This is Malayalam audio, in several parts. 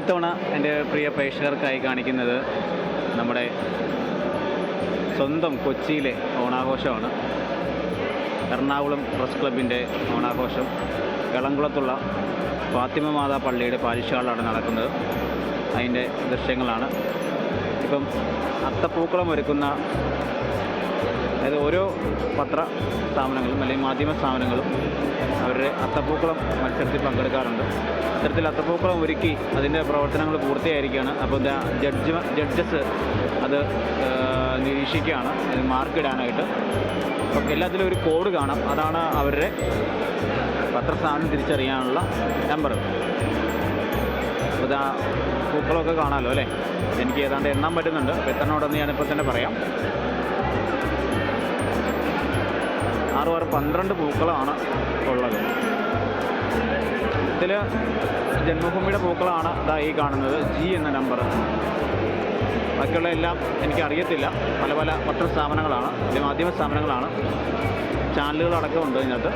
ഇത്തവണ എന്റെ പ്രിയ പ്രേക്ഷകർക്കായി കാണിക്കുന്നത് നമ്മുടെ സ്വന്തം കൊച്ചിയിലെ ഓണാഘോഷമാണ്. എറണാകുളം പ്രസ് ക്ലബിന്റെ ഓണാഘോഷം. എളംകുളത്തുള്ള ഫാത്തിമ മാതാ പള്ളിയുടെ പാലിശാലാണ് നടക്കുന്നത്. അതിന്റെ ദൃശ്യങ്ങളാണ്. ഇപ്പം അത്തപ്പൂക്കളം ഒരുക്കുന്ന അതായത് ഓരോ പത്ര സ്ഥാപനങ്ങളും അല്ലെങ്കിൽ മാധ്യമ സ്ഥാപനങ്ങളും അവരുടെ അത്തപ്പൂക്കളം മത്സരത്തിൽ പങ്കെടുക്കാറുണ്ട്. അത്തരത്തിൽ അത്തപ്പൂക്കളം ഒരുക്കി അതിന്റെ പ്രവർത്തനങ്ങൾ പൂർത്തിയായിരിക്കുകയാണ്. അപ്പോൾ ജഡ്ജ് ജഡ്ജസ് അത് നിരീക്ഷിക്കുകയാണ്. മാർക്കിടാനായിട്ട് അപ്പം എല്ലാത്തിലും ഒരു കോഡ് കാണാം. അതാണ് അവരുടെ പത്രസ്ഥാനം തിരിച്ചറിയാനുള്ള നമ്പർ. അപ്പോൾ ഇതാ പൂക്കളൊക്കെ കാണാമല്ലോ അല്ലേ? എനിക്ക് ഏതാണ്ട് എണ്ണാൻ പറ്റുന്നുണ്ട്. എത്തണോടെന്ന് ഞാനിപ്പോൾ തന്നെ പറയാം. ആറ് ആറ് പന്ത്രണ്ട് പൂക്കളാണ് ഉള്ളത്. ഇതിൽ ജന്മഭൂമിയുടെ പൂക്കളാണ് ഇതാ ഈ കാണുന്നത്. ജി എന്ന നമ്പർ ബാക്കിയുള്ള എല്ലാം എനിക്കറിയത്തില്ല. പല പല പത്ര സ്ഥാപനങ്ങളാണ് അല്ലെങ്കിൽ മാധ്യമ സ്ഥാപനങ്ങളാണ് ചാനലുകളടക്കം ഉണ്ട് ഇതിനകത്ത്.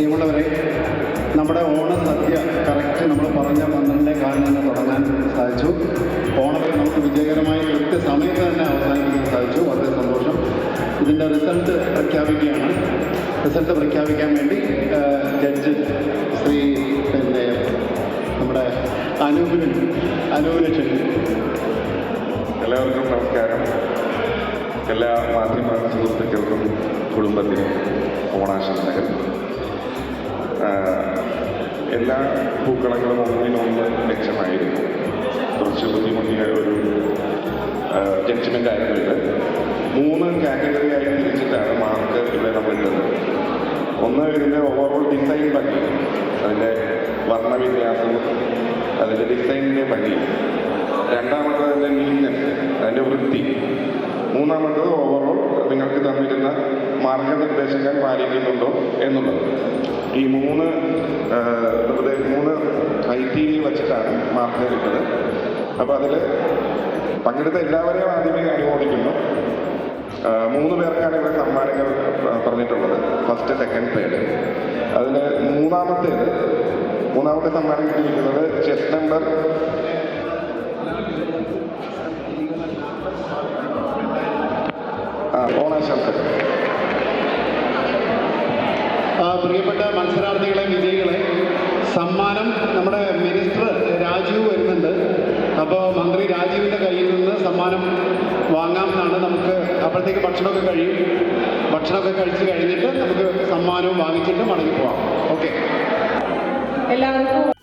പ്രിയമുള്ളവരെ നമ്മുടെ ഓണ സദ്യ കറക്റ്റ് നമ്മൾ പറഞ്ഞ പന്ത്രണ്ടേ കാലിൽ നിന്ന് തുടങ്ങാൻ സാധിച്ചു. ഓണത്തിൽ നമുക്ക് വിജയകരമായി കൃത്യസമയത്ത് തന്നെ അവസാനിപ്പിക്കാൻ സാധിച്ചു. വളരെ സന്തോഷം. ഇതിന്റെ റിസൾട്ട് പ്രഖ്യാപിക്കുകയാണ്. റിസൾട്ട് പ്രഖ്യാപിക്കാൻ വേണ്ടി ജഡ്ജ് ശ്രീ പിന്നെ നമ്മുടെ അനൂപിന് അനൂപിനെ എല്ലാവർക്കും നമസ്കാരം. എല്ലാ മാധ്യമ സുഹൃത്തുക്കൾക്കും കുടുംബത്തിനും ഓണാശംസകൾ. എല്ലാ പൂക്കളങ്ങളും ഒന്നിനൊന്ന് മെച്ചമായിരുന്നു. കുറച്ച് ബുദ്ധിമുട്ടിയ ഒരു ജഡ്ജ്മെന്റ് ആയിരുന്നു ഇത്. മൂന്ന് കാറ്റഗറി ആയി തിരിച്ചിട്ടാണ് മാർക്ക് ഇവിടെ നമ്മൾ ഇട്ടത് ഒന്ന് ഇതിന്റെ ഓവറോൾ ഡിസൈൻ ഭംഗി അതിന്റെ വർണവിന്യാസം അതിന്റെ ഡിസൈനിന്റെ ഭംഗി. രണ്ടാമത്തത് അതിന്റെ നീറ്റ്നെസ് അതിന്റെ വൃത്തി. മൂന്നാമത്തത് ഓവറോൾ നിങ്ങൾക്ക് തന്നിരുന്ന മാർഗനിർദ്ദേശങ്ങൾ പാലിക്കുന്നുണ്ടോ എന്നുള്ളത്. ഈ മൂന്ന് മൂന്ന് ക്രൈറ്റീരിയ വെച്ചിട്ടാണ് മാർക്ക് കിട്ടുന്നത് അപ്പോൾ അതിൽ പങ്കെടുത്ത എല്ലാവരെയും ആദ്യമേ അനുമോദിക്കുന്നു. മൂന്ന് പേർക്കാണ് ഇവിടെ സമ്മാനങ്ങൾ പറഞ്ഞിട്ടുള്ളത്. ഫസ്റ്റ് സെക്കൻഡ് തേർഡ് അതിൽ മൂന്നാമത്തേത് മൂന്നാമത്തെ സമ്മാനം കിട്ടിയിരിക്കുന്നത് ചെസ് നമ്പർ ഓണാശംസകൾ. പ്രിയപ്പെട്ട മത്സരാർത്ഥികളെ വിജയികളെ സമ്മാനം നമ്മുടെ മിനിസ്റ്റർ രാജീവ് വരുന്നുണ്ട്. അപ്പോൾ മന്ത്രി രാജീവിന്റെ കയ്യിൽ നിന്ന് സമ്മാനം വാങ്ങാമെന്നാണ് നമുക്ക് അപ്പോഴത്തേക്ക് ഭക്ഷണമൊക്കെ കഴിയും. ഭക്ഷണമൊക്കെ കഴിച്ച് കഴിഞ്ഞിട്ട് നമുക്ക് സമ്മാനവും വാങ്ങിച്ചിട്ട് മടങ്ങി പോവാം. ഓക്കെ. എല്ലാവർക്കും